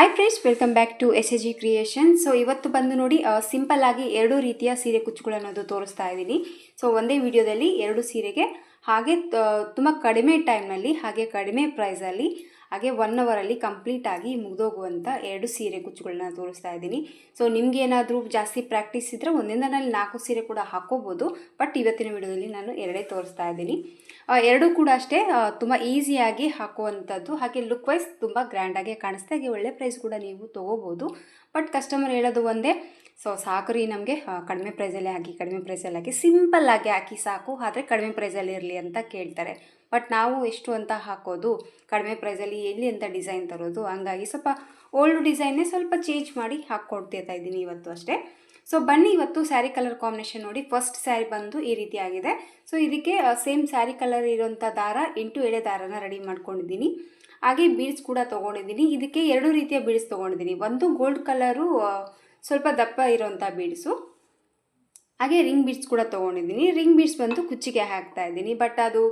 Hi friends welcome back to S A G creation so ಇವತ್ತು ಬಂದು ನೋಡಿ simple ಆಗಿ ಎರಡು ರೀತಿಯ ಸೀರೆ ಕುಚ್ಚುಗಳನ್ನೋದು ತೋರಿಸ್ತಾ ಇದ್ದೀನಿ. ಸೊ ಒಂದೇ ವಿಡಿಯೋದಲ್ಲಿ ಎರಡು ಸೀರೆಗೆ, ಹಾಗೆ ತುಂಬ ಕಡಿಮೆ ಟೈಮ್ನಲ್ಲಿ ಹಾಗೆ ಕಡಿಮೆ ಪ್ರೈಸಲ್ಲಿ ಹಾಗೆ ಒನ್ ಅವರಲ್ಲಿ ಕಂಪ್ಲೀಟ್ ಆಗಿ ಮುಗಿದೋಗುವಂಥ ಎರಡು ಸೀರೆ ಕುಚ್ಚುಗಳನ್ನ ತೋರಿಸ್ತಾ ಇದ್ದೀನಿ. ಸೊ ನಿಮ್ಗೆ ಏನಾದರೂ ಜಾಸ್ತಿ ಪ್ರಾಕ್ಟೀಸ್ ಇದ್ದರೆ ಒಂದಿನದಲ್ಲಿ ನಾಲ್ಕು ಸೀರೆ ಕೂಡ ಹಾಕ್ಕೋಬೋದು. ಬಟ್ ಇವತ್ತಿನ ವಿಡಿಯೋದಲ್ಲಿ ನಾನು ಎರಡೇ ತೋರಿಸ್ತಾ ಇದ್ದೀನಿ. ಎರಡೂ ಕೂಡ ಅಷ್ಟೇ ತುಂಬ ಈಸಿಯಾಗಿ ಹಾಕುವಂಥದ್ದು. ಹಾಗೆ ಲುಕ್ ವೈಸ್ ತುಂಬ ಗ್ರ್ಯಾಂಡಾಗಿ ಕಾಣಿಸ್ತಾ, ಹಾಗೆ ಒಳ್ಳೆ ಪ್ರೈಸ್ ಕೂಡ ನೀವು ತೊಗೋಬೋದು. ಬಟ್ ಕಸ್ಟಮರ್ ಹೇಳೋದು ಒಂದೇ ಸೊ ಸಾಕು ರೀ ನಮಗೆ ಕಡಿಮೆ ಪ್ರೈಸಲ್ಲೇ ಹಾಕಿ, ಕಡಿಮೆ ಪ್ರೈಸಲ್ಲಿ ಹಾಕಿ. ಸಿಂಪಲ್ ಆಗಿ ಹಾಕಿ ಸಾಕು, ಆದರೆ ಕಡಿಮೆ ಪ್ರೈಸಲ್ಲಿ ಇರಲಿ ಅಂತ ಕೇಳ್ತಾರೆ. ಬಟ್ ನಾವು ಎಷ್ಟು ಅಂತ ಹಾಕೋದು, ಕಡಿಮೆ ಪ್ರೈಸಲ್ಲಿ ಎಲ್ಲಿ ಅಂತ ಡಿಸೈನ್ ತರೋದು, ಹಂಗಾಗಿ ಸ್ವಲ್ಪ ಓಲ್ಡ್ ಡಿಸೈನ್ನೇ ಸ್ವಲ್ಪ ಚೇಂಜ್ ಮಾಡಿ ಹಾಕ್ಕೊಡ್ತಿರ್ತಾ ಇದ್ದೀನಿ ಇವತ್ತು ಅಷ್ಟೇ. ಸೊ ಬನ್ನಿ ಇವತ್ತು ಸ್ಯಾರಿ ಕಲರ್ ಕಾಂಬಿನೇಷನ್ ನೋಡಿ ಫಸ್ಟ್ ಸ್ಯಾರಿ ಬಂದು ಈ ರೀತಿ ಆಗಿದೆ. ಸೊ ಇದಕ್ಕೆ ಸೇಮ್ ಸ್ಯಾರಿ ಕಲರ್ ಇರೋಂಥ ದಾರ ಎಂಟು ಎಳೆ ದಾರನ ರೆಡಿ ಮಾಡ್ಕೊಂಡಿದ್ದೀನಿ. ಹಾಗೆ ಬೀಡ್ಸ್ ಕೂಡ ತೊಗೊಂಡಿದ್ದೀನಿ. ಇದಕ್ಕೆ ಎರಡು ರೀತಿಯ ಬೀಡ್ಸ್ ತೊಗೊಂಡಿದ್ದೀನಿ. ಒಂದು ಗೋಲ್ಡ್ ಕಲರು ಸ್ವಲ್ಪ ದಪ್ಪ ಇರೋಂಥ ಬೀಡ್ಸು ಹಾಗೆ ರಿಂಗ್ ಬೀಡ್ಸ್ ಕೂಡ ತೊಗೊಂಡಿದ್ದೀನಿ. ರಿಂಗ್ ಬೀಡ್ಸ್ ಬಂದು ಕುಚ್ಚಿಗೆ ಹಾಕ್ತಾ ಇದ್ದೀನಿ. ಬಟ್ ಅದು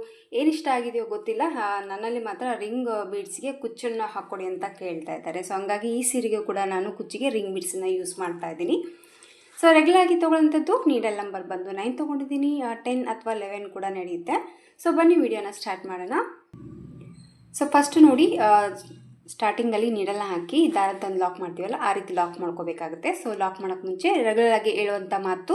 ಏನಿಷ್ಟ ಆಗಿದೆಯೋ ಗೊತ್ತಿಲ್ಲ. ನನ್ನಲ್ಲಿ ಮಾತ್ರ ರಿಂಗ್ ಬೀಡ್ಸ್ಗೆ ಕುಚ್ಚನ್ನು ಹಾಕ್ಕೊಡಿ ಅಂತ ಕೇಳ್ತಾ ಇದ್ದಾರೆ. ಸೊ ಹಂಗಾಗಿ ಈ ಸೀರೆಗೆ ಕೂಡ ನಾನು ಕುಚ್ಚಿಗೆ ರಿಂಗ್ ಬೀಡ್ಸನ್ನ ಯೂಸ್ ಮಾಡ್ತಾ ಇದ್ದೀನಿ. ಸೊ ರೆಗ್ಯುಲರ್ ಆಗಿ ತೊಗೊಳ್ಳೋಂಥದ್ದು ನೀಡಲ್ ನಂಬರ್ ಬಂದು ನೈನ್ ತೊಗೊಂಡಿದ್ದೀನಿ. ಟೆನ್ ಅಥವಾ ಲೆವೆನ್ ಕೂಡ ನಡೆಯುತ್ತೆ. ಸೊ ಬನ್ನಿ ವಿಡಿಯೋನ ಸ್ಟಾರ್ಟ್ ಮಾಡೋಣ. ಸೊ ಫಸ್ಟ್ ನೋಡಿ ಸ್ಟಾರ್ಟಿಂಗಲ್ಲಿ ನೀಡಲ್ನ ಹಾಕಿ ದಾರ ತಂದು ಲಾಕ್ ಮಾಡ್ತೀವಲ್ಲ, ಆ ರೀತಿ ಲಾಕ್ ಮಾಡ್ಕೋಬೇಕಾಗುತ್ತೆ. ಸೊ ಲಾಕ್ ಮಾಡೋಕ್ಕೆ ಮುಂಚೆ ರೆಗ್ಯುಲರ್ ಆಗಿ ಹೇಳುವಂಥ ಮಾತು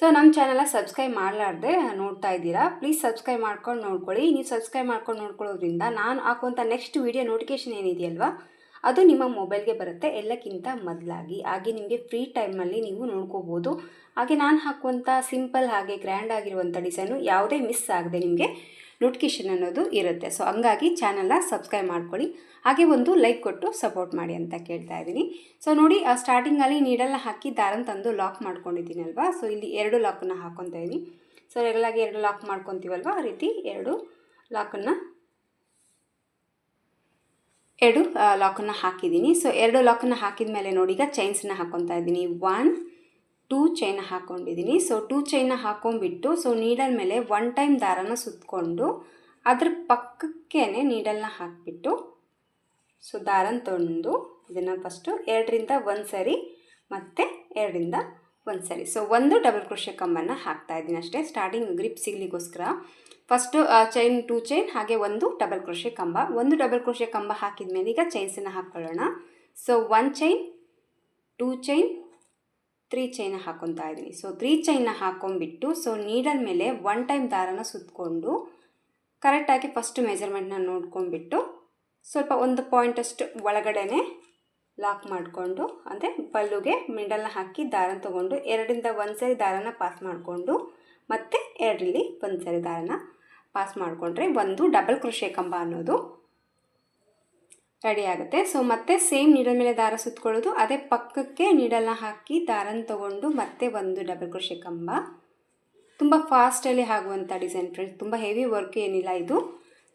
ಸೊ ನಮ್ಮ ಚಾನಲ ಸಬ್ಸ್ಕ್ರೈಬ್ ಮಾಡಲಾರ್ದೆ ನೋಡ್ತಾ ಇದ್ದೀರಾ? ಪ್ಲೀಸ್ ಸಬ್ಸ್ಕ್ರೈಬ್ ಮಾಡ್ಕೊಂಡು ನೋಡ್ಕೊಳ್ಳಿ. ನೀವು ಸಬ್ಸ್ಕ್ರೈಬ್ ಮಾಡ್ಕೊಂಡು ನೋಡ್ಕೊಳ್ಳೋದ್ರಿಂದ ನಾನು ಹಾಕುವಂಥ ನೆಕ್ಸ್ಟ್ ವೀಡಿಯೋ ನೋಟಿಫಿಕೇಷನ್ ಏನಿದೆಯಲ್ವಾ ಅದು ನಿಮ್ಮ ಮೊಬೈಲ್ಗೆ ಬರುತ್ತೆ ಎಲ್ಲಕ್ಕಿಂತ ಮೊದಲಾಗಿ. ಹಾಗೆ ನಿಮಗೆ ಫ್ರೀ ಟೈಮಲ್ಲಿ ನೀವು ನೋಡ್ಕೋಬೋದು. ಹಾಗೆ ನಾನು ಹಾಕುವಂಥ ಸಿಂಪಲ್ ಹಾಗೆ ಗ್ರ್ಯಾಂಡ್ ಆಗಿರುವಂಥ ಡಿಸೈನು ಯಾವುದೇ ಮಿಸ್ ಆಗದೆ ನಿಮಗೆ ನೋಟಿಫಿಕೇಷನ್ ಅನ್ನೋದು ಇರುತ್ತೆ. ಸೊ ಹಂಗಾಗಿ ಚಾನಲ್ನ ಸಬ್ಸ್ಕ್ರೈಬ್ ಮಾಡ್ಕೊಳ್ಳಿ. ಹಾಗೆ ಒಂದು ಲೈಕ್ ಕೊಟ್ಟು ಸಪೋರ್ಟ್ ಮಾಡಿ ಅಂತ ಕೇಳ್ತಾ ಇದ್ದೀನಿ. ಸೊ ನೋಡಿ, ಆ ಸ್ಟಾರ್ಟಿಂಗಲ್ಲಿ ನೀಡೆಲ್ಲ ಹಾಕಿ ದಾರನ ತಂದು ಲಾಕ್ ಮಾಡ್ಕೊಂಡಿದ್ದೀನಲ್ವಾ? ಸೊ ಇಲ್ಲಿ ಎರಡು ಲಾಕನ್ನು ಹಾಕ್ಕೊತಾ ಇದ್ದೀನಿ. ಸೊ ರೆಗ್ಯುಲಾಗಿ ಎರಡು ಲಾಕ್ ಮಾಡ್ಕೊತೀವಲ್ವ? ಆ ರೀತಿ ಎರಡು ಲಾಕನ್ನು ಎರಡು ಲಾಕನ್ನು ಹಾಕಿದ್ದೀನಿ. ಸೊ ಎರಡು ಲಾಕನ್ನು ಹಾಕಿದ ಮೇಲೆ ನೋಡಿ, ಈಗ ಚೈನ್ಸನ್ನ ಹಾಕ್ಕೊತಾ ಇದ್ದೀನಿ. ಒನ್ ಟೂ ಚೈನ್ ಹಾಕ್ಕೊಂಡಿದ್ದೀನಿ ಸೊ ಟೂ ಚೈನ್ನ ಹಾಕ್ಕೊಂಡ್ಬಿಟ್ಟು ಸೊ ನೀಡಲ್ ಮೇಲೆ ಒನ್ ಟೈಮ್ ದಾರನ ಸುತ್ತಕೊಂಡು ಅದ್ರ ಪಕ್ಕಕ್ಕೇ ನೀಡಲ್ನ ಹಾಕಿಬಿಟ್ಟು ಸೊ ದಾರನ ತೊಂದು, ಇದನ್ನು ಫಸ್ಟು ಎರಡರಿಂದ ಒಂದು ಸರಿ, ಮತ್ತು ಎರಡರಿಂದ ಒಂದು ಸರಿ. ಸೊ ಒಂದು ಡಬಲ್ ಕ್ರೋಶೆ ಕಂಬನ್ನು ಹಾಕ್ತಾ ಇದ್ದೀನಿ ಅಷ್ಟೇ. ಸ್ಟಾರ್ಟಿಂಗ್ ಗ್ರಿಪ್ ಸಿಗ್ಲಿಕ್ಕೋಸ್ಕರ. ಫಸ್ಟು ಚೈನ್ ಟೂ ಚೈನ್ ಹಾಗೆ ಒಂದು ಡಬಲ್ ಕ್ರೋಶೆ ಕಂಬ. ಒಂದು ಡಬಲ್ ಕ್ರೋಶೆ ಕಂಬ ಹಾಕಿದ ಮೇಲೆ ಈಗ ಚೈನ್ಸನ್ನು ಹಾಕ್ಕೊಳ್ಳೋಣ so one chain two chain three ಚೈನ ಹಾಕೊತಾ ಇದ್ದೀನಿ ಸೊ ತ್ರೀ ಚೈನ್ನ ಹಾಕೊಂಡ್ಬಿಟ್ಟು ಸೊ ನೀಡಲ್ ಮೇಲೆ ಒನ್ ಟೈಮ್ ದಾರನ ಸುತ್ತಕೊಂಡು ಕರೆಕ್ಟಾಗಿ ಫಸ್ಟ್ ಮೆಜರ್ಮೆಂಟ್ನ ನೋಡ್ಕೊಂಬಿಟ್ಟು ಸ್ವಲ್ಪ ಒಂದು ಪಾಯಿಂಟಷ್ಟು ಒಳಗಡೆನೆ ಲಾಕ್ ಮಾಡಿಕೊಂಡು, ಅಂದರೆ ಬಲ್ಲುಗೆ ಮಿಂಡಲ್ನ ಹಾಕಿ ದಾರನ ತೊಗೊಂಡು, ಎರಡರಿಂದ ಒಂದು ಸರಿ ದಾರನ ಪಾಸ್ ಮಾಡಿಕೊಂಡು, ಮತ್ತು ಎರಡರಲ್ಲಿ ಒಂದು ಸರಿ ದಾರನ ಪಾಸ್ ಮಾಡಿಕೊಂಡ್ರೆ ಒಂದು ಡಬಲ್ ಕ್ರೋಶೆ ಕಂಬ ಅನ್ನೋದು ರೆಡಿ ಆಗುತ್ತೆ. ಸೊ ಮತ್ತೆ ಸೇಮ್ ನೀಡಲ್ ಮೇಲೆ ದಾರ ಸುತ್ಕೊಳ್ಳೋದು, ಅದೇ ಪಕ್ಕಕ್ಕೆ ನೀಡಲ್ನ ಹಾಕಿ ದಾರನ ತಗೊಂಡು ಮತ್ತೆ ಒಂದು ಡಬಲ್ ಕ್ರೋಶೆ ಕಂಬ. ತುಂಬ ಫಾಸ್ಟಲ್ಲಿ ಆಗುವಂಥ ಡಿಸೈನ್ ಫ್ರೆಂಡ್ಸ್ ತುಂಬ ಹೆವಿ ವರ್ಕ್ ಏನಿಲ್ಲ ಇದು.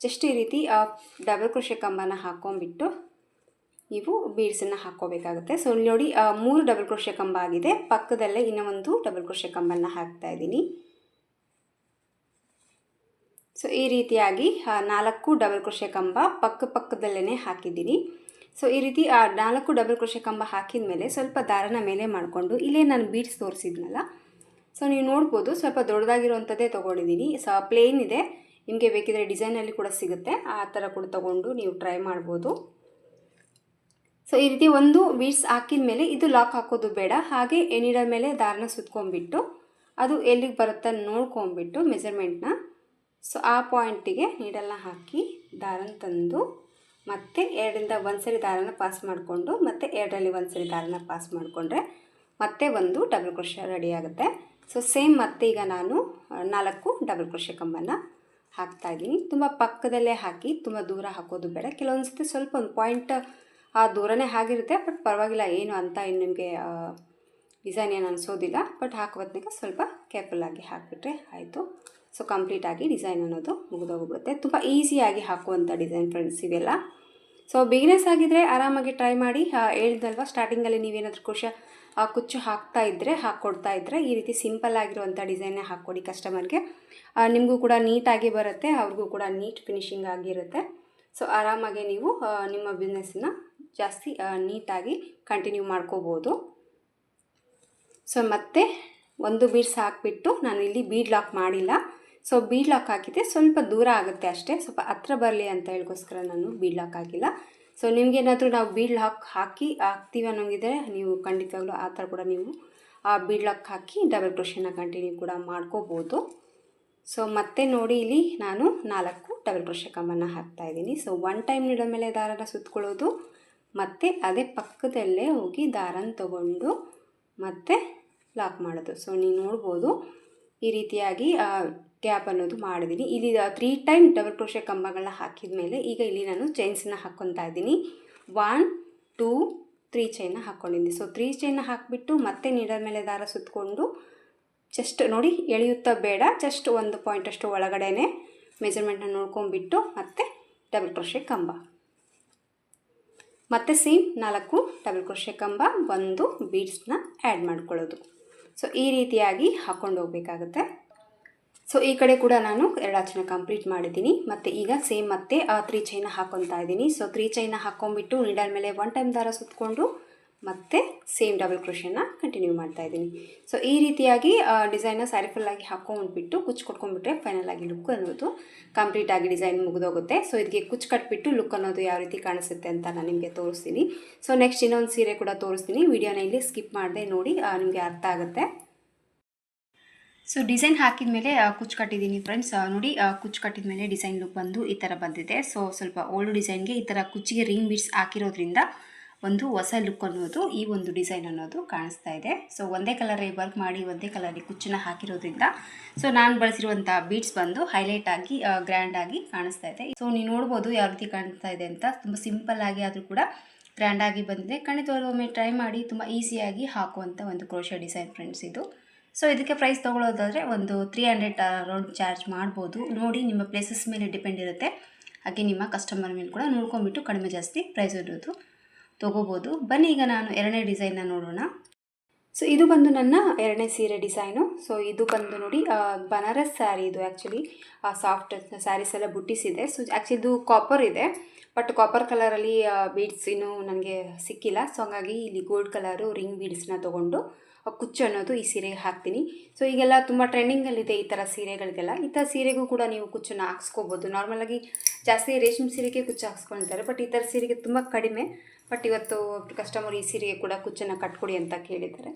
ಜಸ್ಟ್ ಈ ರೀತಿ ಡಬಲ್ ಕ್ರೋಶೆ ಕಂಬನ ಹಾಕೊಂಡ್ಬಿಟ್ಟು ನೀವು ಬೀಡ್ಸನ್ನು ಹಾಕ್ಕೋಬೇಕಾಗುತ್ತೆ. ಸೊ ನೋಡಿ ಮೂರು ಡಬಲ್ ಕ್ರೋಶೆ ಕಂಬ ಆಗಿದೆ. ಪಕ್ಕದಲ್ಲೇ ಇನ್ನೂ ಒಂದು ಡಬಲ್ ಕ್ರೋಶೆ ಕಂಬನ ಹಾಕ್ತಾ ಇದ್ದೀನಿ. ಸೊ ಈ ರೀತಿಯಾಗಿ ನಾಲ್ಕು ಡಬಲ್ ಕ್ರೋಶೆ ಕಂಬ ಪಕ್ಕ ಪಕ್ಕದಲ್ಲೇ ಹಾಕಿದ್ದೀನಿ. ಸೊ ಈ ರೀತಿ, ಆ, ನಾಲ್ಕು ಡಬಲ್ ಕ್ರೋಶೆ ಕಂಬ ಹಾಕಿದ ಮೇಲೆ ಸ್ವಲ್ಪ ದಾರನ ಮೇಲೆ ಮಾಡಿಕೊಂಡು, ಇಲ್ಲೇ ನಾನು ಬೀಡ್ಸ್ ತೋರಿಸಿದ್ನಲ್ಲ? ಸೊ ನೀವು ನೋಡ್ಬೋದು, ಸ್ವಲ್ಪ ದೊಡ್ಡದಾಗಿರುವಂಥದ್ದೇ ತೊಗೊಂಡಿದ್ದೀನಿ. ಸೊ ಪ್ಲೇನ್ ಇದೆ. ನಿಮಗೆ ಬೇಕಿದ್ರೆ ಡಿಸೈನಲ್ಲಿ ಕೂಡ ಸಿಗುತ್ತೆ. ಆ ಥರ ಕೂಡ ತೊಗೊಂಡು ನೀವು ಟ್ರೈ ಮಾಡ್ಬೋದು. ಸೊ ಈ ರೀತಿ ಒಂದು ಬೀಡ್ಸ್ ಹಾಕಿದ ಮೇಲೆ ಇದು ಲಾಕ್ ಹಾಕೋದು ಬೇಡ. ಹಾಗೆ ಎಣಿಡಲ್ ಮೇಲೆ ದಾರನ ಸುತ್ಕೊಂಡ್ಬಿಟ್ಟು, ಅದು ಎಲ್ಲಿಗೆ ಬರುತ್ತೆ ನೋಡ್ಕೊಂಬಿಟ್ಟು ಮೆಜರ್ಮೆಂಟ್ನ ಸೊ ಆ ಪಾಯಿಂಟಿಗೆ ನೀಡಲ್ನ ಹಾಕಿ ದಾರನ ತಂದು ಮತ್ತೆ ಎರಡರಿಂದ ಒಂದು ಸರಿ ದಾರನ ಪಾಸ್ ಮಾಡಿಕೊಂಡು ಮತ್ತೆ ಎರಡರಲ್ಲಿ ಒಂದು ಸರಿ ದಾರನ ಪಾಸ್ ಮಾಡಿಕೊಂಡ್ರೆ ಮತ್ತೆ ಒಂದು ಡಬಲ್ ಕ್ರೋಶ ರೆಡಿ ಆಗುತ್ತೆ. ಸೊ ಸೇಮ್ ಮತ್ತೆ ಈಗ ನಾನು ನಾಲ್ಕು ಡಬಲ್ ಕ್ರೋಶ ಕಂಬನ್ನು ಹಾಕ್ತಾ ಇದ್ದೀನಿ. ತುಂಬ ಪಕ್ಕದಲ್ಲೇ ಹಾಕಿ ತುಂಬ ದೂರ ಹಾಕೋದು ಬೇಡ. ಕೆಲವೊಂದು ಸರ್ತಿ ಸ್ವಲ್ಪ ಒಂದು ಪಾಯಿಂಟ್ ಆ, ದೂರನೇ ಆಗಿರುತ್ತೆ, ಬಟ್ ಪರವಾಗಿಲ್ಲ, ಏನು ಅಂತ ಇನ್ನು ನಿಮಗೆ ಡಿಸೈನ್ ಏನು ಅನಿಸೋದಿಲ್ಲ. ಬಟ್ ಹಾಕುವತ್ನಾಗ ಸ್ವಲ್ಪ ಕೇರ್ಫುಲ್ಲಾಗಿ ಹಾಕಿಬಿಟ್ರೆ ಆಯಿತು. ಸೊ ಕಂಪ್ಲೀಟಾಗಿ ಡಿಸೈನ್ ಅನ್ನೋದು ಮುಗಿದೋಗ್ಬಿಡುತ್ತೆ. ತುಂಬ ಈಸಿಯಾಗಿ ಹಾಕುವಂಥ ಡಿಸೈನ್ ಫ್ರೆಂಡ್ಸ್ ಇವೆಲ್ಲ. ಸೊ ಬಿಗಿನೆಸ್ ಆಗಿದ್ದರೆ ಆರಾಮಾಗಿ ಟ್ರೈ ಮಾಡಿ ಆ, ಹೇಳಿದ್ನಲ್ವ ಸ್ಟಾರ್ಟಿಂಗಲ್ಲಿ ನೀವೇನಾದರೂ ಆ, ಕುಚ್ಚು ಹಾಕ್ತಾ ಇದ್ದರೆ ಹಾಕ್ಕೊಡ್ತಾ ಇದ್ದರೆ ಈ ರೀತಿ ಸಿಂಪಲ್ ಆಗಿರುವಂಥ ಡಿಸೈನ್ನೇ ಹಾಕ್ಕೊಡಿ ಕಸ್ಟಮರ್ಗೆ ನಿಮಗೂ ಕೂಡ ನೀಟಾಗಿ ಬರುತ್ತೆ ಅವ್ರಿಗೂ ಕೂಡ ನೀಟ್ ಫಿನಿಶಿಂಗ್ ಆಗಿರುತ್ತೆ. ಸೊ ಆರಾಮಾಗಿ ನೀವು ನಿಮ್ಮ ಬಿಸ್ನೆಸ್ನ ಜಾಸ್ತಿ ನೀಟಾಗಿ ಕಂಟಿನ್ಯೂ ಮಾಡ್ಕೋಬೋದು. ಸೊ ಮತ್ತೆ ಒಂದು ಬೀಡ್ಸ್ ಹಾಕಿಬಿಟ್ಟು ನಾನು ಇಲ್ಲಿ ಬೀಡ್ ಲಾಕ್ ಮಾಡಿಲ್ಲ. ಸೊ ಬೀಡ್ ಲಾಕ್ ಹಾಕಿದ್ದೆ ಸ್ವಲ್ಪ ದೂರ ಆಗುತ್ತೆ ಅಷ್ಟೇ. ಸ್ವಲ್ಪ ಹತ್ರ ಬರಲಿ ಅಂತ ಹೇಳ್ಕೋಸ್ಕರ ನಾನು ಬೀಡ್ ಲಾಕ್ ಹಾಕಿಲ್ಲ. ಸೊ ನಿಮಗೇನಾದರೂ ನಾವು ಬೀಡ್ ಲಾಕ್ ಹಾಕಿ ಹಾಕ್ತೀವಿ ಅನ್ನೋಂಗಿದ್ರೆ ನೀವು ಖಂಡಿತವಾಗ್ಲೂ ಆ ಥರ ಕೂಡ ನೀವು ಆ ಬೀಡ್ ಲಾಕ್ ಹಾಕಿ ಡಬಲ್ ಕ್ರೋಷನ ಕಂಟಿನ್ಯೂ ಕೂಡ ಮಾಡ್ಕೋಬೋದು. ಸೊ ಮತ್ತೆ ನೋಡಿ ಇಲ್ಲಿ ನಾನು ನಾಲ್ಕು ಡಬಲ್ ಕ್ರೋಷ ಹಾಕ್ತಾ ಇದ್ದೀನಿ. ಸೊ ಒನ್ ಟೈಮ್ ನೀಡೋ ಮೇಲೆ ದಾರನ ಸುತ್ತಕೊಳ್ಳೋದು ಮತ್ತು ಅದೇ ಪಕ್ಕದಲ್ಲೇ ಹೋಗಿ ದಾರನ ತಗೊಂಡು, ಮತ್ತೆ ಲಾಕ್ ಮಾಡೋದು. ಸೊ ನೀವು ನೋಡ್ಬೋದು ಈ ರೀತಿಯಾಗಿ ಗ್ಯಾಪ್ ಅನ್ನೋದು ಮಾಡಿದ್ದೀನಿ ಇಲ್ಲಿ ತ್ರೀ ಟೈಮ್ ಡಬಲ್ ಕ್ರೋಶೆ ಕಂಬಗಳನ್ನ ಹಾಕಿದ ಮೇಲೆ ಈಗ ಇಲ್ಲಿ ನಾನು ಚೈನ್ಸನ್ನ ಹಾಕ್ಕೊತಾ ಇದ್ದೀನಿ. ಒನ್ ಟೂ ತ್ರೀ ಚೈನ್ನ ಹಾಕ್ಕೊಂಡಿದ್ದೀನಿ ಸೊ ತ್ರೀ ಚೈನ್ನ ಹಾಕಿಬಿಟ್ಟು ಮತ್ತೆ ನೀಡಲ್ ಮೇಲೆ ದಾರ ಸುತ್ತಕೊಂಡು ಜಸ್ಟ್ ನೋಡಿ, ಎಳೆಯುತ್ತಾ ಬೇಡ. ಜಸ್ಟ್ ಒಂದು ಪಾಯಿಂಟ್ ಅಷ್ಟು ಒಳಗಡೆನೆ ಮೆಜರ್ಮೆಂಟ್ನ ನೋಡ್ಕೊಂಡ್ಬಿಟ್ಟು ಮತ್ತೆ ಡಬಲ್ ಕ್ರೋಶೆ ಕಂಬ. ಮತ್ತೆ ಸೇಮ್ ನಾಲ್ಕು ಡಬಲ್ ಕ್ರೋಶೆ ಕಂಬ, ಒಂದು ಬೀಡ್ಸ್ನ ಆ್ಯಡ್ ಮಾಡ್ಕೊಳ್ಳೋದು. ಸೊ ಈ ರೀತಿಯಾಗಿ ಹಾಕ್ಕೊಂಡು ಹೋಗಬೇಕಾಗುತ್ತೆ. ಸೊ ಈ ಕಡೆ ಕೂಡ ನಾನು ಎರಡು ಆಚೆನ ಕಂಪ್ಲೀಟ್ ಮಾಡಿದ್ದೀನಿ. ಮತ್ತು ಈಗ ಸೇಮ್ ಮತ್ತೆ ತ್ರೀ ಚೈನ ಹಾಕ್ಕೊತಾ ಇದ್ದೀನಿ. ಸೊ ತ್ರೀ ಚೈನ ಹಾಕ್ಕೊಂಬಿಟ್ಟು ನೀಡಲ್ ಮೇಲೆ ಒನ್ ಟೈಮ್ ದಾರ ಸುತ್ತಕೊಂಡು ಮತ್ತೆ ಸೇಮ್ ಡಬಲ್ ಕ್ರೋಷನ್ನ ಕಂಟಿನ್ಯೂ ಮಾಡ್ತಾ ಇದ್ದೀನಿ. ಸೊ ಈ ರೀತಿಯಾಗಿ ಡಿಸೈನ್ನ ಸ್ಯಾರಿ ಫುಲ್ಲಾಗಿ ಹಾಕೊಂಡ್ಬಿಟ್ಟು ಕುಚ್ಚು ಕೊಟ್ಕೊಂಡ್ಬಿಟ್ರೆ ಫೈನಲ್ ಆಗಿ ಲುಕ್ ಅನ್ನೋದು ಕಂಪ್ಲೀಟ್ ಆಗಿ ಡಿಸೈನ್ ಮುಗಿದೋಗುತ್ತೆ. ಸೊ ಇದಕ್ಕೆ ಕುಚ್ಚು ಕಟ್ಬಿಟ್ಟು ಲುಕ್ ಅನ್ನೋದು ಯಾವ ರೀತಿ ಕಾಣಿಸುತ್ತೆ ಅಂತ ನಾನು ನಿಮಗೆ ತೋರಿಸ್ತೀನಿ. ಸೊ ನೆಕ್ಸ್ಟ್ ಇನ್ನೊಂದು ಸೀರೆ ಕೂಡ ತೋರಿಸ್ತೀನಿ. ವಿಡಿಯೋನ ಇಲ್ಲಿ ಸ್ಕಿಪ್ ಮಾಡದೆ ನೋಡಿ ನಿಮಗೆ ಅರ್ಥ ಆಗುತ್ತೆ. ಸೊ ಡಿಸೈನ್ ಹಾಕಿದ ಮೇಲೆ ಕುಚ್ಚು ಕಟ್ಟಿದ್ದೀನಿ ಫ್ರೆಂಡ್ಸ್ ನೋಡಿ ಕುಚ್ಚು ಕಟ್ಟಿದ ಮೇಲೆ ಡಿಸೈನ್ ಲುಕ್ ಬಂದು ಈ ಥರ ಬಂದಿದೆ. ಸೊ ಸ್ವಲ್ಪ ಓಲ್ಡ್ ಡಿಸೈನ್ಗೆ ಈ ಥರ ಕುಚ್ಚಿಗೆ ರಿಂಗ್ ಬಿಡ್ಸ್ ಹಾಕಿರೋದ್ರಿಂದ ಒಂದು ಹೊಸ ಲುಕ್ ಅನ್ನೋದು ಈ ಒಂದು ಡಿಸೈನ್ ಅನ್ನೋದು ಕಾಣಿಸ್ತಾ ಇದೆ. ಸೊ ಒಂದೇ ಕಲರೇ ವರ್ಕ್ ಮಾಡಿ ಒಂದೇ ಕಲರಲ್ಲಿ ಕುಚ್ಚನ್ನ ಹಾಕಿರೋದ್ರಿಂದ ಸೊ ನಾನು ಬಳಸಿರುವಂಥ ಬೀಡ್ಸ್ ಬಂದು ಹೈಲೈಟ್ ಆಗಿ ಗ್ರ್ಯಾಂಡ್ ಆಗಿ ಕಾಣಿಸ್ತಾ ಇದೆ. ಸೊ ನೀವು ನೋಡ್ಬೋದು ಯಾವ ರೀತಿ ಕಾಣಿಸ್ತಾ ಇದೆ ಅಂತ. ತುಂಬ ಸಿಂಪಲ್ ಆಗಿ ಆದರೂ ಕೂಡ ಗ್ರ್ಯಾಂಡ್ ಆಗಿ ಬಂದಿದೆ. ಖಂಡಿತವಾಗ್ಲೂ ಒಮ್ಮೆ ಟ್ರೈ ಮಾಡಿ ತುಂಬ ಈಸಿಯಾಗಿ ಹಾಕುವಂಥ ಒಂದು ಕ್ರೋಶ ಡಿಸೈನ್ ಫ್ರೆಂಡ್ಸ್ ಇದು. ಸೊ ಇದಕ್ಕೆ ಪ್ರೈಸ್ ತೊಗೊಳೋದಾದರೆ ಒಂದು ತ್ರೀ ಹಂಡ್ರೆಡ್ ಅರೌಂಡ್ ಚಾರ್ಜ್ ಮಾಡ್ಬೋದು. ನೋಡಿ, ನಿಮ್ಮ ಪ್ಲೇಸಸ್ ಮೇಲೆ ಡಿಪೆಂಡ್ ಇರುತ್ತೆ. ಹಾಗೆ ನಿಮ್ಮ ಕಸ್ಟಮರ್ ಮೇಲೆ ಕೂಡ ನೋಡ್ಕೊಂಬಿಟ್ಟು ಕಡಿಮೆ ಜಾಸ್ತಿ ಪ್ರೈಸ್ ಇರೋದು. ತೊಗೋಬೋದು. ಬನ್ನಿ ಈಗ ನಾನು ಎರಡನೇ ಡಿಸೈನ್ನ ನೋಡೋಣ. ಸೊ ಇದು ಬಂದು ನನ್ನ ಎರಡನೇ ಸೀರೆ ಡಿಸೈನು. ಸೊ ಇದು ಬಂದು ನೋಡಿ ಬನಾರಸ್ ಸ್ಯಾರಿ ಇದು ಆ್ಯಕ್ಚುಲಿ ಸಾಫ್ಟ್ ಸ್ಯಾರೀಸ್ ಎಲ್ಲ ಬುಟ್ಟಿಸಿದೆ. ಸೊ ಆ್ಯಕ್ಚುಲಿ ಇದು ಕಾಪರ್ ಇದೆ. ಬಟ್ ಕಾಪರ್ ಕಲರಲ್ಲಿ ಬೀಡ್ಸ್ ಇನ್ನೂ ನನಗೆ ಸಿಕ್ಕಿಲ್ಲ. ಸೊ ಹಾಗಾಗಿ ಇಲ್ಲಿ ಗೋಲ್ಡ್ ಕಲರು ರಿಂಗ್ ಬೀಡ್ಸ್ನ ತೊಗೊಂಡು ಕುಚ್ಚು ಅನ್ನೋದು ಈ ಸೀರೆಗೆ ಹಾಕ್ತೀನಿ. ಸೊ ಈಗೆಲ್ಲ ತುಂಬ ಟ್ರೆಂಡಿಂಗಲ್ಲಿದೆ ಈ ಥರ ಸೀರೆಗಳಿಗೆಲ್ಲ. ಈ ಥರ ಸೀರೆಗೂ ಕೂಡ ನೀವು ಕುಚ್ಚನ್ನು ಹಾಕ್ಸ್ಕೋಬೋದು. ನಾರ್ಮಲಾಗಿ ಜಾಸ್ತಿ ರೇಷ್ಮೆ ಸೀರೆಗೆ ಕುಚ್ಚು ಹಾಕ್ಸ್ಕೊಳ್ತಾರೆ ಬಟ್ ಈ ಥರ ಸೀರೆಗೆ ತುಂಬ ಕಡಿಮೆ. ಬಟ್ ಇವತ್ತು ಕಸ್ಟಮರ್ ಈ ಸೀರೆಗೆ ಕೂಡ ಕುಚ್ಚನ್ನು ಕಟ್ಕೊಡಿ ಅಂತ ಕೇಳಿದ್ದಾರೆ.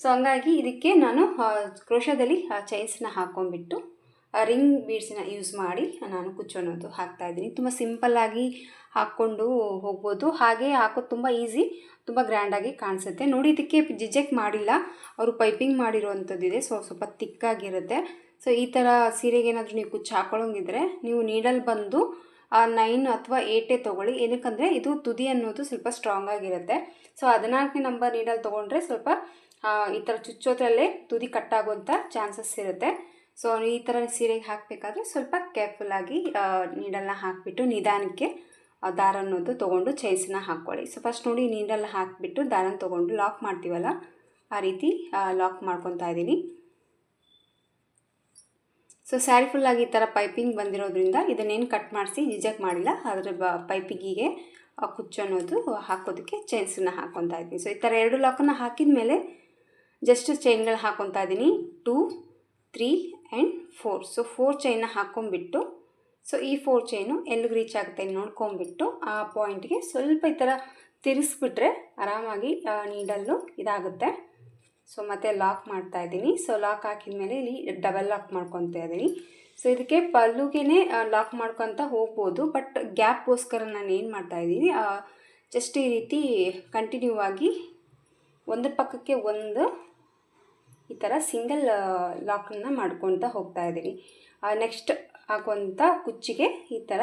ಸೊ ಹಂಗಾಗಿ ಇದಕ್ಕೆ ನಾನು ಕ್ರೋಶದಲ್ಲಿ ಚೈನ್ಸ್ನ ಹಾಕ್ಕೊಂಡ್ಬಿಟ್ಟು ರಿಂಗ್ ಬೀಡ್ಸನ್ನ ಯೂಸ್ ಮಾಡಿ ನಾನು ಕುಚ್ಚು ಅನ್ನೋದು ಹಾಕ್ತಾ ಇದ್ದೀನಿ. ತುಂಬ ಸಿಂಪಲ್ಲಾಗಿ ಹಾಕ್ಕೊಂಡು ಹೋಗ್ಬೋದು. ಹಾಗೆ ಹಾಕೋದು ತುಂಬ ಈಸಿ ತುಂಬ ಗ್ರ್ಯಾಂಡಾಗಿ ಕಾಣಿಸುತ್ತೆ. ನೋಡಿ, ಇದಕ್ಕೆ ಜಿಜೆಕ್ ಮಾಡಿಲ್ಲ. ಅವರು ಪೈಪಿಂಗ್ ಮಾಡಿರೋವಂಥದ್ದಿದೆ ಸೊ ಸ್ವಲ್ಪ ತಿಕ್ಕಾಗಿರುತ್ತೆ ಸೊ ಈ ಥರ ಸೀರೆಗೇನಾದರೂ ನೀವು ಕುಚ್ಚು ಹಾಕೊಳ್ಳೋಂಗಿದ್ರೆ ನೀವು ನೀಡಲ್ ಬಂದು ನೈನ್ ಅಥವಾ ಏಟೇ ತೊಗೊಳ್ಳಿ. ಏನಕ್ಕಂದರೆ ಇದು ತುದಿ ಅನ್ನೋದು ಸ್ವಲ್ಪ ಸ್ಟ್ರಾಂಗ್ ಆಗಿರುತ್ತೆ. ಸೊ ಹದಿನಾಲ್ಕನೇ ನಂಬರ್ ನೀಡಲ್ಲಿ ತೊಗೊಂಡ್ರೆ ಸ್ವಲ್ಪ ಈ ಥರ ಚುಚ್ಚೋದ್ರಲ್ಲೇ ತುದಿ ಕಟ್ಟಾಗುವಂಥ ಚಾನ್ಸಸ್ ಇರುತ್ತೆ. ಸೊ ಈ ಥರ ಸೀರೆಗೆ ಹಾಕಬೇಕಾದ್ರೆ ಸ್ವಲ್ಪ ಕೇರ್ಫುಲ್ಲಾಗಿ ನೀಡಲ್ನ ಹಾಕಿಬಿಟ್ಟು ನಿಧಾನಕ್ಕೆ ದಾರ ಅನ್ನೋದು ತೊಗೊಂಡು ಚೈಸನ್ನ ಹಾಕ್ಕೊಳ್ಳಿ. ಸೊ ಫಸ್ಟ್ ನೋಡಿ ನೀಡಲ್ಲಿ ಹಾಕಿಬಿಟ್ಟು ದಾರನ ತೊಗೊಂಡು ಲಾಕ್ ಮಾಡ್ತೀವಲ್ಲ, ಆ ರೀತಿ ಲಾಕ್ ಮಾಡ್ಕೊತಾ ಇದ್ದೀನಿ. ಸೊ ಸ್ಯಾರಿ ಫುಲ್ಲಾಗಿ ಈ ಥರ ಪೈಪಿಂಗ್ ಬಂದಿರೋದ್ರಿಂದ ಇದನ್ನೇನು ಕಟ್ ಮಾಡಿಸಿ ಜಿಜಕ್ ಮಾಡಿಲ್ಲ. ಅದರ ಬ ಪೈಪಿಗಿಗೆ ಕುಚ್ಚು ಅನ್ನೋದು ಹಾಕೋದಕ್ಕೆ ಚೈನ್ಸನ್ನು ಹಾಕ್ಕೊತಾ ಇದ್ದೀನಿ. ಸೊ ಈ ಥರ ಎರಡು ಲಾಕನ್ನು ಹಾಕಿದ ಮೇಲೆ ಜಸ್ಟ್ ಚೈನ್ಗಳು ಹಾಕ್ಕೊತಾ ಇದ್ದೀನಿ. Two three and four so four ಚೈನ್ನ ಹಾಕ್ಕೊಂಬಿಟ್ಟು ಸೊ ಈ ಫೋರ್ ಚೈನು ಎಲ್ಲಿಗೆ ರೀಚ್ ಆಗುತ್ತೆ ನೋಡ್ಕೊಂಬಿಟ್ಟು ಆ ಪಾಯಿಂಟ್ಗೆ ಸ್ವಲ್ಪ ಈ ಥರ ತಿರ್ಗಿಸ್ಬಿಟ್ರೆ ಆರಾಮಾಗಿ ನೀಡಲ್ಲು ಇದಾಗುತ್ತೆ. ಸೊ ಮತ್ತೆ ಲಾಕ್ ಮಾಡ್ತಾ ಇದ್ದೀನಿ. ಸೊ ಲಾಕ್ ಹಾಕಿದ ಮೇಲೆ ಇಲ್ಲಿ ಡಬಲ್ ಲಾಕ್ ಮಾಡ್ಕೊತಾ ಇದ್ದೀನಿ. ಸೊ ಇದಕ್ಕೆ ಪಲ್ಲುಗೆನೇ ಲಾಕ್ ಮಾಡ್ಕೊತ ಹೋಗ್ಬೋದು. ಬಟ್ ಗ್ಯಾಪ್ಗೋಸ್ಕರ ನಾನು ಏನು ಮಾಡ್ತಾ ಇದ್ದೀನಿ ಜಸ್ಟ್ ಈ ರೀತಿ ಕಂಟಿನ್ಯೂ ಆಗಿ ಒಂದು ಪಕ್ಕಕ್ಕೆ ಒಂದು ಈ ಥರ ಸಿಂಗಲ್ ಲಾಕನ್ನು ಮಾಡ್ಕೊತ ಹೋಗ್ತಾ ಇದ್ದೀನಿ. ನೆಕ್ಸ್ಟ್ ಹಾಕುವಂಥ ಕುಚ್ಚಿಗೆ ಈ ಥರ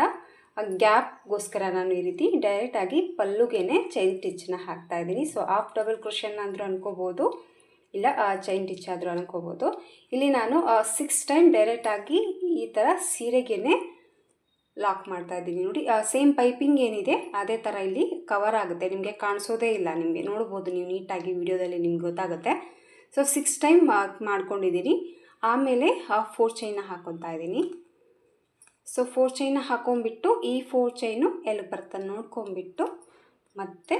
ಗ್ಯಾಪ್ಗೋಸ್ಕರ ನಾನು ಈ ರೀತಿ ಡೈರೆಕ್ಟಾಗಿ ಪಲ್ಲುಗೇನೆ ಚೈನ್ ಸ್ಟಿಚ್ನ ಹಾಕ್ತಾ ಇದ್ದೀನಿ. ಸೊ ಆಫ್ ಡಬಲ್ ಕ್ರೋಷನ್ ಅಂದರೂ ಅನ್ಕೋಬೋದು. ಇಲ್ಲ ಚೈನ್ ಟಿಚ್ ಆದರೂ ಅನ್ಕೋಬೋದು ಇಲ್ಲಿ ನಾನು ಸಿಕ್ಸ್ ಟೈಮ್ ಡೈರೆಕ್ಟಾಗಿ ಈ ಥರ ಸೀರೆಗೇ ಲಾಕ್ ಮಾಡ್ತಾ ಇದ್ದೀನಿ. ನೋಡಿ ಸೇಮ್ ಪೈಪಿಂಗ್ ಏನಿದೆ, ಅದೇ ಥರ ಇಲ್ಲಿ ಕವರ್ ಆಗುತ್ತೆ. ನಿಮಗೆ ಕಾಣಿಸೋದೇ ಇಲ್ಲ ನಿಮಗೆ. ನೋಡ್ಬೋದು ನೀವು ನೀಟಾಗಿ ವಿಡಿಯೋದಲ್ಲಿ ನಿಮ್ಗೆ ಗೊತ್ತಾಗುತ್ತೆ. ಸೊ ಸಿಕ್ಸ್ ಟೈಮ್ ಮಾಡ್ಕೊಂಡಿದ್ದೀನಿ. ಆಮೇಲೆ ಫೋರ್ ಚೈನ್ನ ಹಾಕೊತಾ ಇದ್ದೀನಿ. ಸೊ ಫೋರ್ ಚೈನ ಹಾಕೊಂಡ್ಬಿಟ್ಟು, ಈ ಫೋರ್ ಚೈನು ಎಲ್ಲಿ ಬರ್ತದೆ ನೋಡ್ಕೊಂಬಿಟ್ಟು ಮತ್ತೆ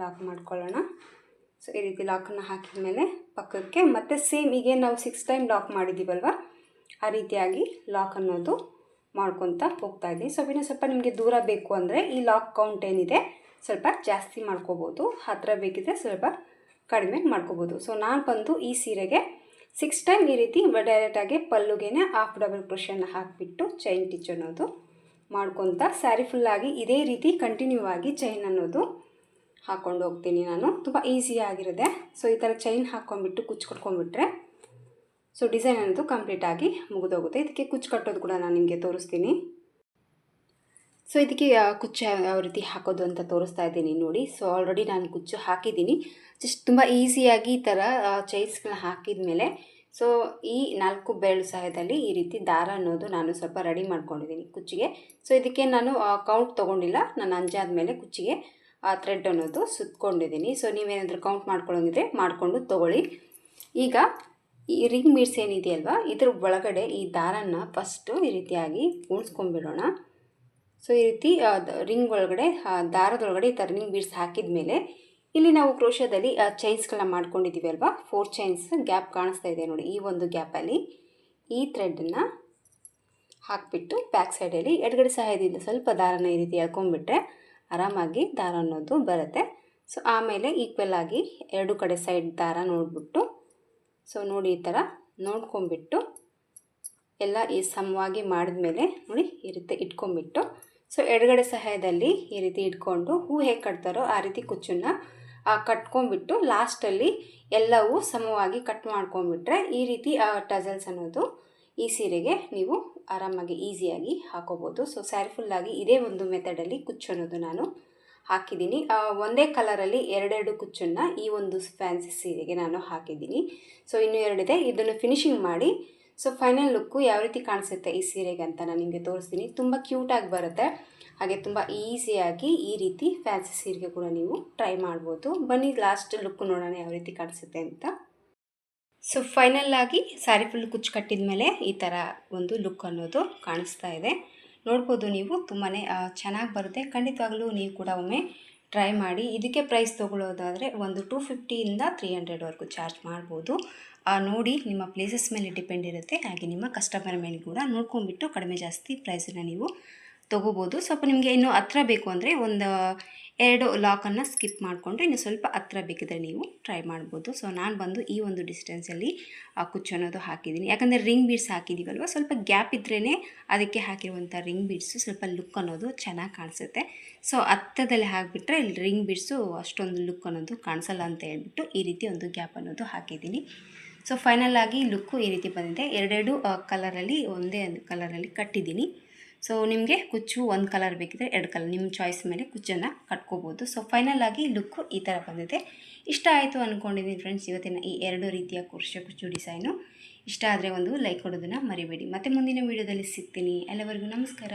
ಲಾಕ್ ಮಾಡ್ಕೊಳ್ಳೋಣ. ಸೊ ಈ ರೀತಿ ಲಾಕನ್ನು ಹಾಕಿದ ಮೇಲೆ ಪಕ್ಕಕ್ಕೆ ಮತ್ತು ಸೇಮ್ ಈಗ ನಾವು ಸಿಕ್ಸ್ ಟೈಮ್ ಲಾಕ್ ಮಾಡಿದ್ದೀವಲ್ವ? ಆ ರೀತಿಯಾಗಿ ಲಾಕ್ ಅನ್ನೋದು ಮಾಡ್ಕೊತಾ ಹೋಗ್ತಾ ಇದ್ದೀನಿ ಸೊ ಇನ್ನೂ ಸ್ವಲ್ಪ ನಿಮಗೆ ದೂರ ಬೇಕು ಅಂದರೆ ಈ ಲಾಕ್ ಕೌಂಟ್ ಏನಿದೆ ಸ್ವಲ್ಪ ಜಾಸ್ತಿ ಮಾಡ್ಕೋಬೋದು. ಹತ್ತಿರ ಬೇಕಿದ್ರೆ ಸ್ವಲ್ಪ ಕಡಿಮೆ ಮಾಡ್ಕೋಬೋದು. ಸೊ ನಾನು ಬಂದು ಈ ಸೀರೆಗೆ ಸಿಕ್ಸ್ ಟೈಮ್ ಈ ರೀತಿ ಡೈರೆಕ್ಟಾಗಿ ಪಲ್ಲುಗೆನೆ ಹಾಫ್ ಡಬಲ್ ಕ್ರೋಶನ್ನ ಹಾಕಿಬಿಟ್ಟು ಚೈನ್ ಟಿಚ್ ಅನ್ನೋದು ಮಾಡ್ಕೊತ ಸ್ಯಾರಿ ಫುಲ್ಲಾಗಿ ಇದೇ ರೀತಿ ಕಂಟಿನ್ಯೂ ಆಗಿ ಚೈನ್ ಅನ್ನೋದು ಹಾಕ್ಕೊಂಡು ಹೋಗ್ತೀನಿ ನಾನು. ತುಂಬ ಈಸಿಯಾಗಿರುತ್ತೆ ಸೊ ಈ ಥರ ಚೈನ್ ಹಾಕ್ಕೊಂಡ್ಬಿಟ್ಟು ಕುಚ್ಚು ಕಟ್ಕೊಂಡ್ಬಿಟ್ರೆ ಸೊ ಡಿಸೈನ್ ಅನ್ನೋದು ಕಂಪ್ಲೀಟಾಗಿ ಮುಗಿದೋಗುತ್ತೆ. ಇದಕ್ಕೆ ಕುಚ್ಚು ಕಟ್ಟೋದು ಕೂಡ ನಾನು ನಿಮಗೆ ತೋರಿಸ್ತೀನಿ. ಸೊ ಇದಕ್ಕೆ ಕುಚ್ಚು ಯಾವ ಯಾವ ರೀತಿ ಹಾಕೋದು ಅಂತ ತೋರಿಸ್ತಾ ಇದ್ದೀನಿ ನೋಡಿ. ಸೊ ಆಲ್ರೆಡಿ ನಾನು ಕುಚ್ಚು ಹಾಕಿದ್ದೀನಿ. ಜಸ್ಟ್ ತುಂಬ ಈಸಿಯಾಗಿ ಈ ಥರ ಚೈನ್ಸ್ಗಳನ್ನ ಹಾಕಿದ ಮೇಲೆ ಸೊ ಈ ನಾಲ್ಕು ಬೆರಳು ಸಹಾಯದಲ್ಲಿ ಈ ರೀತಿ ದಾರ ಅನ್ನೋದು ನಾನು ಸ್ವಲ್ಪ ರೆಡಿ ಮಾಡ್ಕೊಂಡಿದ್ದೀನಿ ಕುಚ್ಚಿಗೆ. ಸೊ ಇದಕ್ಕೆ ನಾನು ಕೌಂಟ್ ತೊಗೊಂಡಿಲ್ಲ. ನಾನು ಅಂಜಾದ ಮೇಲೆ ಕುಚ್ಚಿಗೆ ಆ ಥ್ರೆಡ್ ಅನ್ನೋದು ಸುತ್ಕೊಂಡಿದ್ದೀನಿ. ಸೊ ನೀವೇನಾದರೂ ಕೌಂಟ್ ಮಾಡ್ಕೊಳ್ಳೋಂಗಿದ್ರೆ ಮಾಡಿಕೊಂಡು ತೊಗೊಳ್ಳಿ. ಈಗ ಈ ರಿಂಗ್ ಮೀಡ್ಸ್ ಏನಿದೆಯಲ್ವಾ, ಇದ್ರ ಒಳಗಡೆ ಈ ದಾರನ ಫಸ್ಟು ಈ ರೀತಿಯಾಗಿ ಉಳಿಸ್ಕೊಂಡ್ಬಿಡೋಣ. ಸೊ ಈ ರೀತಿ ರಿಂಗ್ ಒಳಗಡೆ ದಾರದೊಳಗಡೆ ಈ ಥರ ರಿಂಗ್ ಬೀಡ್ಸ್ ಹಾಕಿದ ಮೇಲೆ ಇಲ್ಲಿ ನಾವು ಕ್ರೋಶದಲ್ಲಿ ಚೈನ್ಸ್ಗಳನ್ನ ಮಾಡ್ಕೊಂಡಿದ್ದೀವಿ ಅಲ್ವಾ ಫೋರ್ ಚೈನ್ಸ್ ಗ್ಯಾಪ್ ಕಾಣಿಸ್ತಾ ಇದೆ ನೋಡಿ, ಈ ಒಂದು ಗ್ಯಾಪಲ್ಲಿ ಈ ಥ್ರೆಡ್ಡನ್ನು ಹಾಕಿಬಿಟ್ಟು ಬ್ಯಾಕ್ ಸೈಡಲ್ಲಿ ಎಡಗಡೆ ಸಹಾಯದಿಂದ ಸ್ವಲ್ಪ ದಾರನ ಈ ರೀತಿ ಎಳ್ಕೊಂಡ್ಬಿಟ್ರೆ ಆರಾಮಾಗಿ ದಾರ ಅನ್ನೋದು ಬರುತ್ತೆ. ಸೊ ಆಮೇಲೆ ಈಕ್ವಲ್ ಆಗಿ ಎರಡು ಕಡೆ ಸೈಡ್ ದಾರ ನೋಡಿಬಿಟ್ಟು ಸೊ ನೋಡಿ ಈ ಥರ ನೋಡ್ಕೊಂಬಿಟ್ಟು ಎಲ್ಲ ಈ ಸಮವಾಗಿ ಮಾಡಿದ್ಮೇಲೆ ನೋಡಿ ಈ ರೀತಿ ಇಟ್ಕೊಂಬಿಟ್ಟು ಸೊ ಎಡಗಡೆ ಸಹಾಯದಲ್ಲಿ ಈ ರೀತಿ ಇಟ್ಕೊಂಡು ಹೂ ಹೇಗೆ ಕಟ್ತಾರೋ ಆ ರೀತಿ ಕುಚ್ಚನ್ನು ಕಟ್ಕೊಂಡ್ಬಿಟ್ಟು ಲಾಸ್ಟಲ್ಲಿ ಎಲ್ಲವೂ ಸಮವಾಗಿ ಕಟ್ ಮಾಡ್ಕೊಂಬಿಟ್ರೆ ಈ ರೀತಿ ಟಜಲ್ಸ್ ಅನ್ನೋದು ಈ ಸೀರೆಗೆ ನೀವು ಆರಾಮಾಗಿ ಈಸಿಯಾಗಿ ಹಾಕೋಬೋದು. ಸೊ ಸ್ಯಾರಿ ಫುಲ್ಲಾಗಿ ಇದೇ ಒಂದು ಮೆಥಡಲ್ಲಿ ಕುಚ್ಚು ಅನ್ನೋದು ನಾನು. ಹಾಕಿದ್ದೀನಿ. ಒಂದೇ ಕಲರಲ್ಲಿ ಎರಡೆರಡು ಕುಚ್ಚನ್ನು ಈ ಒಂದು ಫ್ಯಾನ್ಸಿ ಸೀರೆಗೆ ನಾನು ಹಾಕಿದ್ದೀನಿ. ಸೊ ಇನ್ನೂ ಎರಡಿದೆ ಇದನ್ನು ಫಿನಿಶಿಂಗ್ ಮಾಡಿ ಸೊ ಫೈನಲ್ ಲುಕ್ಕು ಯಾವ ರೀತಿ ಕಾಣಿಸುತ್ತೆ ಈ ಸೀರೆಗೆ ಅಂತ ನಾನು ನಿಮಗೆ ತೋರಿಸ್ತೀನಿ. ತುಂಬ ಕ್ಯೂಟಾಗಿ ಬರುತ್ತೆ. ಹಾಗೆ ತುಂಬ ಈಸಿಯಾಗಿ ಈ ರೀತಿ ಫ್ಯಾನ್ಸಿ ಸೀರೆಗೆ ಕೂಡ ನೀವು ಟ್ರೈ ಮಾಡ್ಬೋದು. ಬನ್ನಿ ಲಾಸ್ಟ್ ಲುಕ್ ನೋಡೋಣ ಯಾವ ರೀತಿ ಕಾಣಿಸುತ್ತೆ ಅಂತ. ಸೊ ಫೈನಲ್ ಆಗಿ ಸ್ಯಾರಿ ಫುಲ್ ಕುಚ್ಚು ಕಟ್ಟಿದ ಮೇಲೆ ಈ ಥರ ಒಂದು ಲುಕ್ ಅನ್ನೋದು ಕಾಣಿಸ್ತಾ ಇದೆ. ನೋಡ್ಬೋದು ನೀವು ತುಂಬಾ ಚೆನ್ನಾಗಿ ಬರುತ್ತೆ. ಖಂಡಿತವಾಗ್ಲೂ ನೀವು ಕೂಡ ಒಮ್ಮೆ ಟ್ರೈ ಮಾಡಿ. ಇದಕ್ಕೆ ಪ್ರೈಸ್ ತೊಗೊಳ್ಳೋದಾದರೆ ಒಂದು ಟೂ ಫಿಫ್ಟಿಯಿಂದ ತ್ರೀ ಹಂಡ್ರೆಡ್ವರೆಗೂ ಚಾರ್ಜ್ ಮಾಡ್ಬೋದು. ನೋಡಿ, ನಿಮ್ಮ ಪ್ಲೇಸಸ್ ಮೇಲೆ ಡಿಪೆಂಡ್ ಇರುತ್ತೆ. ಹಾಗೆ ನಿಮ್ಮ ಕಸ್ಟಮರ್ ಮೇಲೆ ಕೂಡ ನೋಡ್ಕೊಂಡ್ಬಿಟ್ಟು ಕಡಿಮೆ ಜಾಸ್ತಿ ಪ್ರೈಸನ್ನು ನೀವು ತೊಗೋಬೋದು. ಸ್ವಲ್ಪ ನಿಮಗೆ ಇನ್ನೂ ಹತ್ರ ಬೇಕು ಅಂದರೆ ಒಂದು ಎರಡು ಲಾಕನ್ನು ಸ್ಕಿಪ್ ಮಾಡಿಕೊಂಡ್ರೆ ಇನ್ನು ಸ್ವಲ್ಪ ಹತ್ರ ಬೇಕಿದ್ರೆ ನೀವು ಟ್ರೈ ಮಾಡ್ಬೋದು. ಸೊ ನಾನು ಬಂದು ಈ ಒಂದು ಡಿಸ್ಟೆನ್ಸಲ್ಲಿ ಕುಚ್ಚು ಅನ್ನೋದು ಹಾಕಿದ್ದೀನಿ. ಯಾಕಂದರೆ ರಿಂಗ್ ಬೀಡ್ಸ್ ಹಾಕಿದ್ದೀವಲ್ವ ಸ್ವಲ್ಪ ಗ್ಯಾಪ್ ಇದ್ರೇ ಅದಕ್ಕೆ ಹಾಕಿರುವಂಥ ರಿಂಗ್ ಬೀಡ್ಸು ಸ್ವಲ್ಪ ಲುಕ್ ಅನ್ನೋದು ಚೆನ್ನಾಗಿ ಕಾಣಿಸುತ್ತೆ. ಸೊ ಹತ್ತದಲ್ಲಿ ಹಾಕಿಬಿಟ್ರೆ ಇಲ್ಲಿ ರಿಂಗ್ ಬೀಡ್ಸು ಅಷ್ಟೊಂದು ಲುಕ್ ಅನ್ನೋದು ಕಾಣಿಸಲ್ಲ ಅಂತ ಹೇಳ್ಬಿಟ್ಟು ಈ ರೀತಿ ಒಂದು ಗ್ಯಾಪ್ ಅನ್ನೋದು ಹಾಕಿದ್ದೀನಿ. ಸೊ ಫೈನಲ್ ಆಗಿ ಲುಕ್ಕು ಈ ರೀತಿ ಬಂದಿದೆ. ಎರಡೆರಡು ಕಲರಲ್ಲಿ ಒಂದೇ ಕಲರಲ್ಲಿ ಕಟ್ಟಿದ್ದೀನಿ. ಸೊ ನಿಮಗೆ ಕುಚ್ಚು ಒಂದು ಕಲರ್ ಬೇಕಿದ್ರೆ ಎರಡು ಕಲರ್ ನಿಮ್ಮ ಚಾಯ್ಸ್ ಮೇಲೆ ಕುಚ್ಚನ್ನು ಕಟ್ಕೋಬೋದು. ಸೊ ಫೈನಲ್ ಆಗಿ ಲುಕ್ಕು ಈ ಥರ ಬಂದಿದೆ. ಇಷ್ಟ ಆಯಿತು ಅಂದ್ಕೊಂಡಿದ್ದೀನಿ ಫ್ರೆಂಡ್ಸ್ ಇವತ್ತಿನ ಈ ಎರಡು ರೀತಿಯ ಕುರ್ಷ ಕುಚ್ಚು ಡಿಸೈನು ಇಷ್ಟ ಆದರೆ ಒಂದು ಲೈಕ್ ಕೊಡೋದನ್ನು ಮರಿಬೇಡಿ. ಮತ್ತೆ ಮುಂದಿನ ವೀಡಿಯೋದಲ್ಲಿ ಸಿಗ್ತೀನಿ. ಎಲ್ಲವರೆಗೂ ನಮಸ್ಕಾರ.